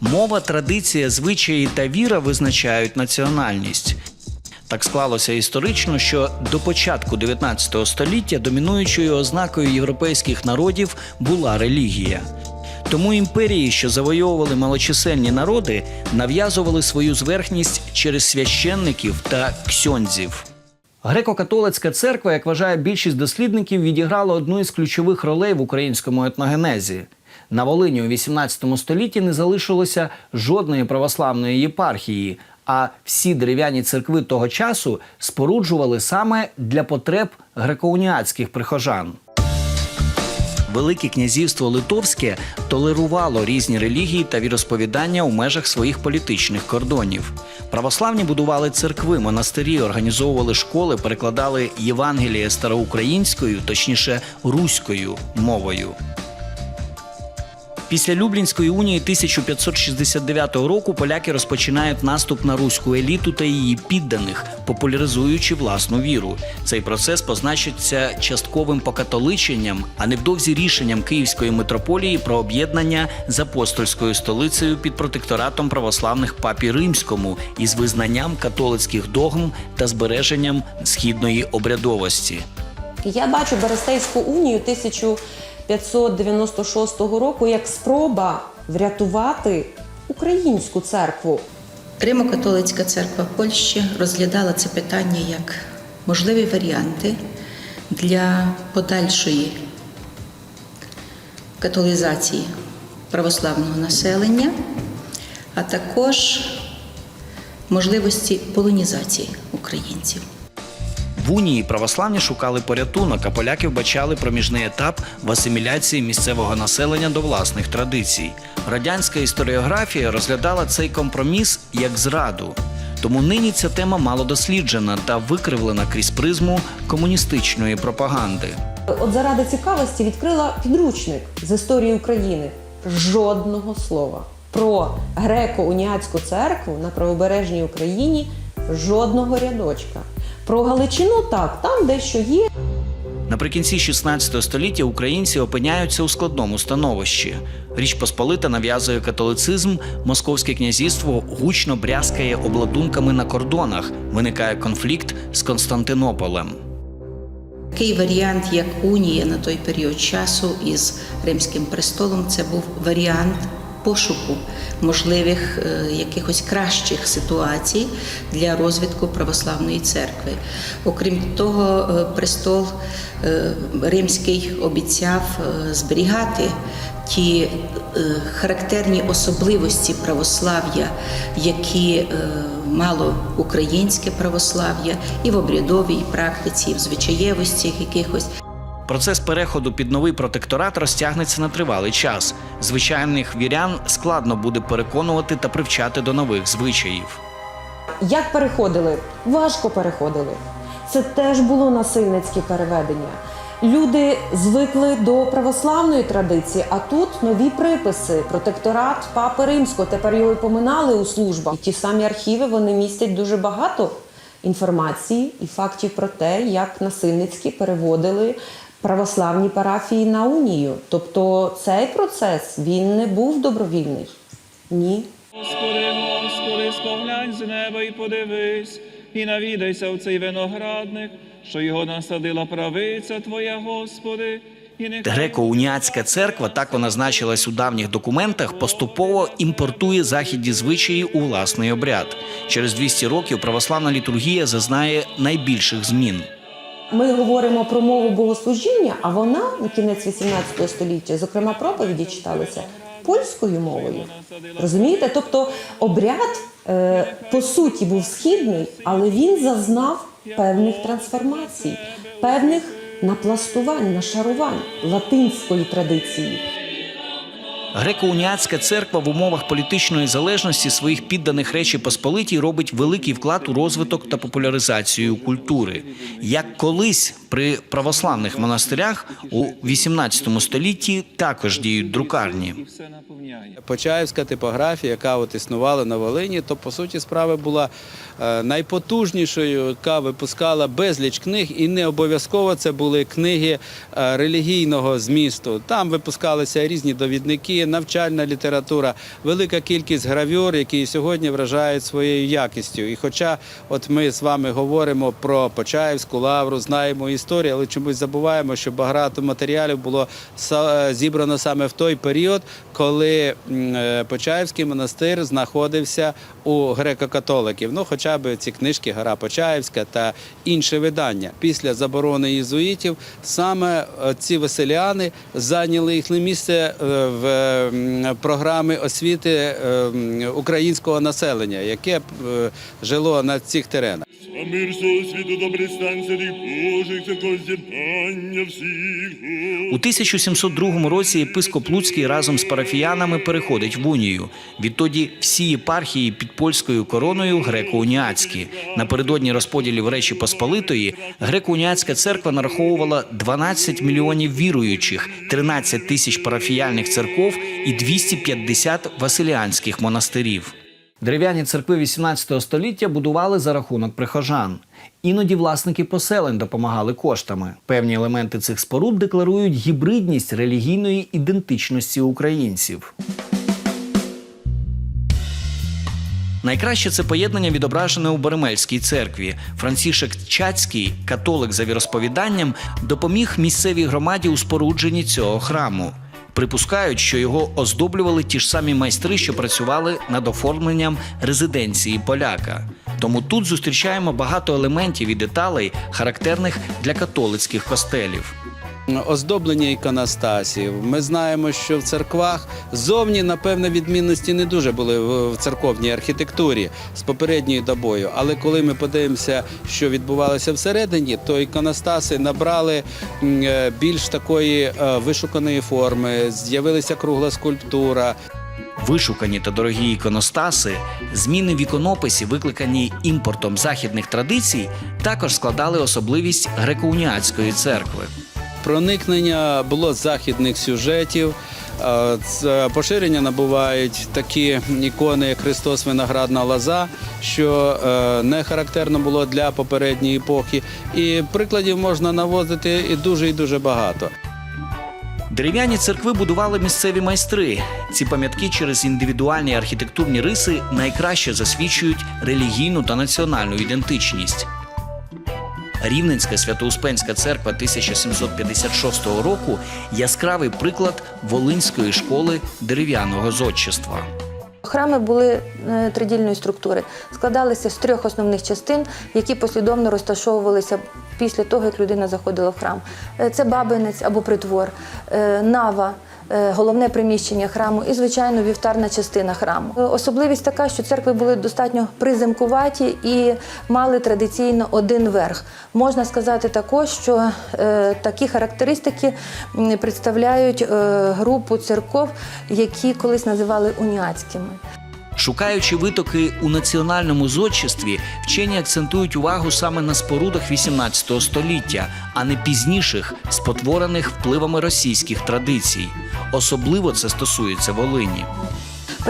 Мова, традиція, звичаї та віра визначають національність. Так склалося історично, що до початку 19 століття домінуючою ознакою європейських народів була релігія. Тому імперії, що завойовували малочисельні народи, нав'язували свою зверхність через священників та ксьондзів. Греко-католицька церква, як вважає більшість дослідників, відіграла одну із ключових ролей в українському етногенезі. На Волині у 18 столітті не залишилося жодної православної єпархії, а всі дерев'яні церкви того часу споруджували саме для потреб греко-уніатських прихожан. Велике князівство Литовське толерувало різні релігії та віросповідання у межах своїх політичних кордонів. Православні будували церкви, монастирі, організовували школи, перекладали Євангеліє староукраїнською, точніше руською мовою. Після Люблінської унії 1569 року поляки розпочинають наступ на руську еліту та її підданих, популяризуючи власну віру. Цей процес позначиться частковим покатоличенням, а невдовзі рішенням Київської митрополії про об'єднання з апостольською столицею під протекторатом православних папі римському із визнанням католицьких догм та збереженням східної обрядовості. Я бачу Берестейську унію 1596 року як спроба врятувати українську церкву. Римо-католицька церква Польщі розглядала це питання як можливі варіанти для подальшої католізації православного населення, а також можливості полонізації українців. Унії православні шукали порятунок, а поляки вбачали проміжний етап в асиміляції місцевого населення до власних традицій. Радянська історіографія розглядала цей компроміс як зраду. Тому нині ця тема мало досліджена та викривлена крізь призму комуністичної пропаганди. От заради цікавості відкрила підручник з історії України. Жодного слова про греко-уніатську церкву на правобережній Україні жодного рядочка. Про Галичину так, там дещо є. Наприкінці 16 століття українці опиняються у складному становищі. Річ Посполита нав'язує католицизм, московське князівство гучно брязкає обладунками на кордонах. Виникає конфлікт з Константинополем. Такий варіант, як унія на той період часу із Римським престолом, це був варіант пошуку можливих е, якихось кращих ситуацій для розвитку православної церкви. Окрім того, е, престол е, римський обіцяв зберігати ті характерні особливості православ'я, які мало українське православ'я і в обрядовій практиці, і в звичаєвостях якихось. Процес переходу під новий протекторат розтягнеться на тривалий час. Звичайних вірян складно буде переконувати та привчати до нових звичаїв. Як переходили? Важко переходили. Це теж було насильницьке переведення. Люди звикли до православної традиції, а тут нові приписи, протекторат Папи Римського. Тепер його поминали у службах. Ті самі архіви вони містять дуже багато інформації і фактів про те, як насильницьки переводили православні парафії на унію. Тобто цей процес він не був добровільний. Ні. Господи, Господи, споглянь з неба і подивись, і навідайся в цей виноградник, що його насадила правиця Твоя, Господи, Греко-уніатська церква, так вона значилась у давніх документах, поступово імпортує західні звичаї у власний обряд. Через 200 років православна літургія зазнає найбільших змін. Ми говоримо про мову богослужіння, а вона на кінець 18 століття, зокрема, проповіді читалися польською мовою. Розумієте? Тобто обряд е, по суті був східний, але він зазнав певних трансформацій, певних напластувань, нашарувань латинської традиції. Греко-уніатська церква в умовах політичної залежності своїх підданих Речі Посполитій робить великий вклад у розвиток та популяризацію культури. Як колись при православних монастирях у 18 столітті також діють друкарні. Почаївська типографія, яка от існувала на Волині, то по суті справи була е, найпотужнішою, яка випускала безліч книг, і не обов'язково це були книги е, релігійного змісту. Там випускалися різні довідники, і навчальна література, велика кількість гравюр, які сьогодні вражають своєю якістю. І хоча от ми з вами говоримо про Почаївську лавру, знаємо історію, але чомусь забуваємо, що багато матеріалів було зібрано саме в той період, коли е, Почаївський монастир знаходився у греко-католиків. Ну, хоча б ці книжки Гора Почаївська та інші видання. Після заборони єзуїтів саме е, ці веселяни зайняли їхнє місце е, в програми освіти е, українського населення, яке е, жило на цих теренах. А мир світу добрий стан серед Божих, церков з'єднання всіх. У 1702 році єпископ Луцький разом з парафіянами переходить в унію. Відтоді всі єпархії під польською короною греко-уніатські. Напередодні розподілів Речі Посполитої греко-уніатська церква нараховувала 12 мільйонів віруючих, 13 тисяч парафіяльних церков і 250 василіанських монастирів. Дерев'яні церкви 18 століття будували за рахунок прихожан. Іноді власники поселень допомагали коштами. Певні елементи цих споруд декларують гібридність релігійної ідентичності українців. Найкраще це поєднання відображене у Беремельській церкві. Францішек Чацький, католик за віросповіданням, допоміг місцевій громаді у спорудженні цього храму. Припускають, що його оздоблювали ті ж самі майстри, що працювали над оформленням резиденції поляка. Тому тут зустрічаємо багато елементів і деталей, характерних для католицьких костелів. Оздоблення іконостасів. Ми знаємо, що в церквах зовні, напевно, відмінності не дуже були в церковній архітектурі з попередньою добою. Але коли ми подивимося, що відбувалося всередині, то іконостаси набрали е, більш такої е, вишуканої форми, з'явилася кругла скульптура. Вишукані та дорогі іконостаси, зміни в іконописі, викликані імпортом західних традицій, також складали особливість греко-уніатської церкви. Проникнення було західних сюжетів. е, Поширення набувають такі ікони, як Христос Виноградна лоза, що е, не характерно було для попередньої епохи. І прикладів можна наводити і дуже і дуже багато. Дерев'яні церкви будували місцеві майстри. Ці пам'ятки через індивідуальні архітектурні риси найкраще засвідчують релігійну та національну ідентичність. Рівненська Свято-Успенська церква 1756 року яскравий приклад Волинської школи дерев'яного зодчества. Храми були е, тридільної структури, складалися з трьох основних частин, які послідовно розташовувалися після того, як людина заходила в храм. Е, Це бабинець або притвор, е, нава. Е, Головне приміщення храму і, звичайно, вівтарна частина храму. Е, Особливість така, що церкви були достатньо приземкуваті і мали традиційно один верх. Можна сказати також, що е, такі характеристики представляють групу церков, які колись називали уніатськими. Шукаючи витоки у національному зодчестві, вчені акцентують увагу саме на спорудах 18 століття, а не пізніших, спотворених впливами російських традицій. Особливо це стосується Волині.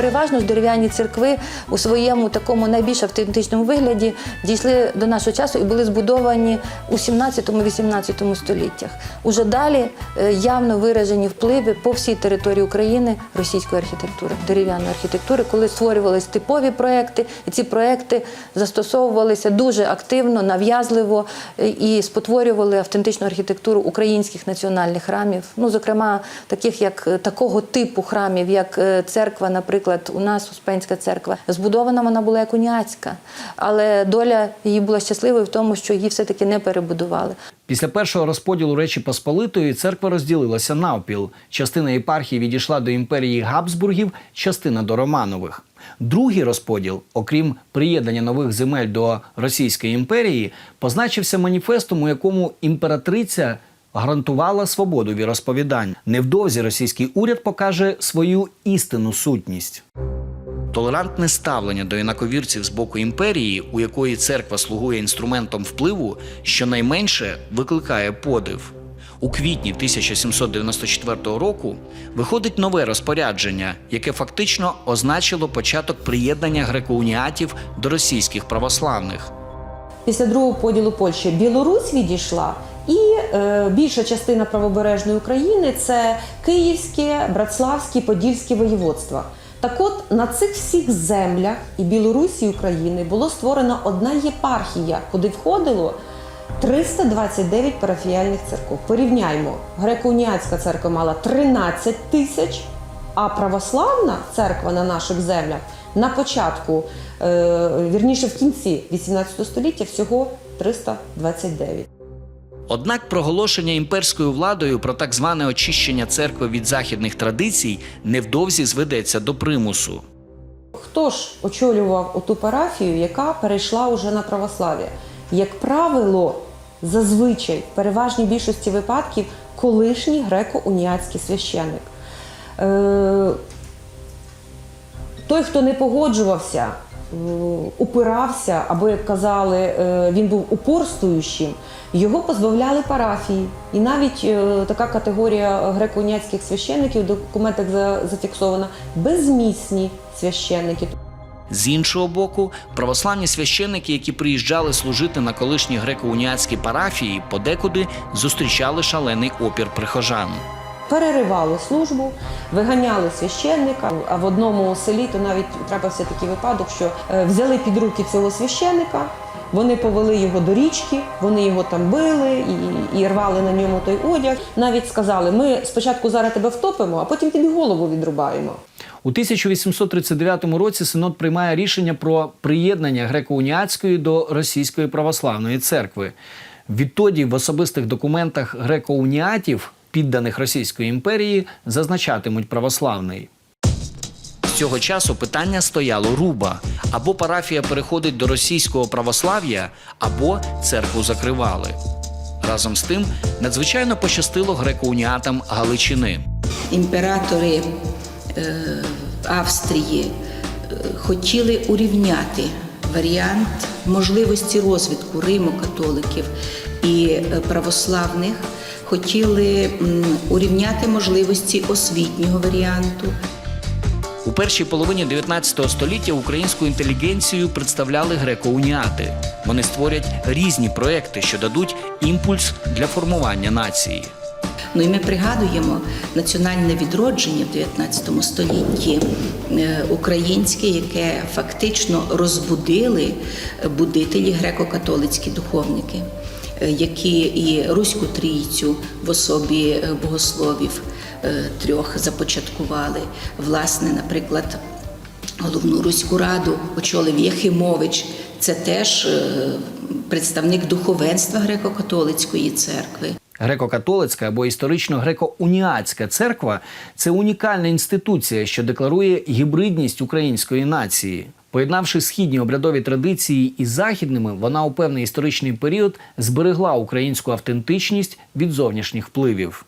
Переважно дерев'яні церкви у своєму такому найбільш автентичному вигляді дійшли до нашого часу і були збудовані у 17-18 століттях. Уже далі е, явно виражені впливи по всій території України російської архітектури, дерев'яної архітектури, коли створювалися типові проекти, і ці проекти застосовувалися дуже активно, нав'язливо е, і спотворювали автентичну архітектуру українських національних храмів. Ну, зокрема, таких як е, такого типу храмів, як церква, наприклад, у нас Успенська церква. Збудована вона була як уніатська, але доля її була щасливою в тому, що її все-таки не перебудували. Після першого розподілу Речі Посполитої церква розділилася навпіл. Частина єпархії відійшла до імперії Габсбургів, частина до Романових. Другий розподіл, окрім приєднання нових земель до Російської імперії, позначився маніфестом, у якому імператриця гарантувала свободу віросповідань. Невдовзі російський уряд покаже свою істинну сутність. Толерантне ставлення до інаковірців з боку імперії, у якої церква слугує інструментом впливу, щонайменше викликає подив. У квітні 1794 року виходить нове розпорядження, яке фактично означило початок приєднання греко-уніатів до російських православних. Після другого поділу Польщі Білорусь відійшла І е, більша частина правобережної України це Київське, Братславське, Подільське воєводства. Так от на цих всіх землях і Білорусі, і України було створена одна єпархія, куди входило 329 парафіяльних церков. Порівняймо, греко-уніатська церква мала 13 тисяч, а православна церква на наших землях на початку, е, вірніше в кінці 18 століття, всього 329. Однак проголошення імперською владою про так зване очищення церкви від західних традицій невдовзі зведеться до примусу. Хто ж очолював оту парафію, яка перейшла уже на православ'я? Як правило, зазвичай, в переважній більшості випадків, колишній греко-уніатський священник. Е, той, хто не погоджувався, упирався, або, як казали, е, він був упорствуючим, його позбавляли парафії. І навіть е, така категорія греко-уніатських священників в документах за- зафіксована безмісні священники. З іншого боку, православні священники, які приїжджали служити на колишні греко-уніатські парафії, подекуди зустрічали шалений опір прихожан. Переривали службу, виганяли священника. А в одному селі то навіть трапився такий випадок, що е, взяли під руки цього священника. Вони повели його до річки, вони його там били і, і рвали на ньому той одяг. Навіть сказали: ми спочатку зараз тебе втопимо, а потім тобі голову відрубаємо. У 1839 році синод приймає рішення про приєднання греко-уніатської до російської православної церкви. Відтоді в особистих документах греко-уніатів, підданих Російської імперії, зазначатимуть православний. Цього часу питання стояло руба: або парафія переходить до російського православ'я, або церкву закривали. Разом з тим, надзвичайно пощастило греко-уніатам Галичини. імператори е, Австрії е, хотіли урівняти варіант можливості розвитку Риму католиків і е, православних, хотіли урівняти можливості освітнього варіанту. У першій половині 19 століття українську інтелігенцію представляли греко-уніати. Вони створять різні проекти, що дадуть імпульс для формування нації. Ну і ми пригадуємо національне відродження в 19 столітті е, українське, яке фактично розбудили будителі греко-католицькі духовники, е, які і Руську трійцю в особі е, богословів е, трьох започаткували. Власне, наприклад, головну руську раду очолив Єхимович. Це теж е, представник духовенства греко-католицької церкви. Греко-католицька або історично греко-уніатська церква це унікальна інституція, що декларує гібридність української нації. Поєднавши східні обрядові традиції із західними, вона у певний історичний період зберегла українську автентичність від зовнішніх впливів.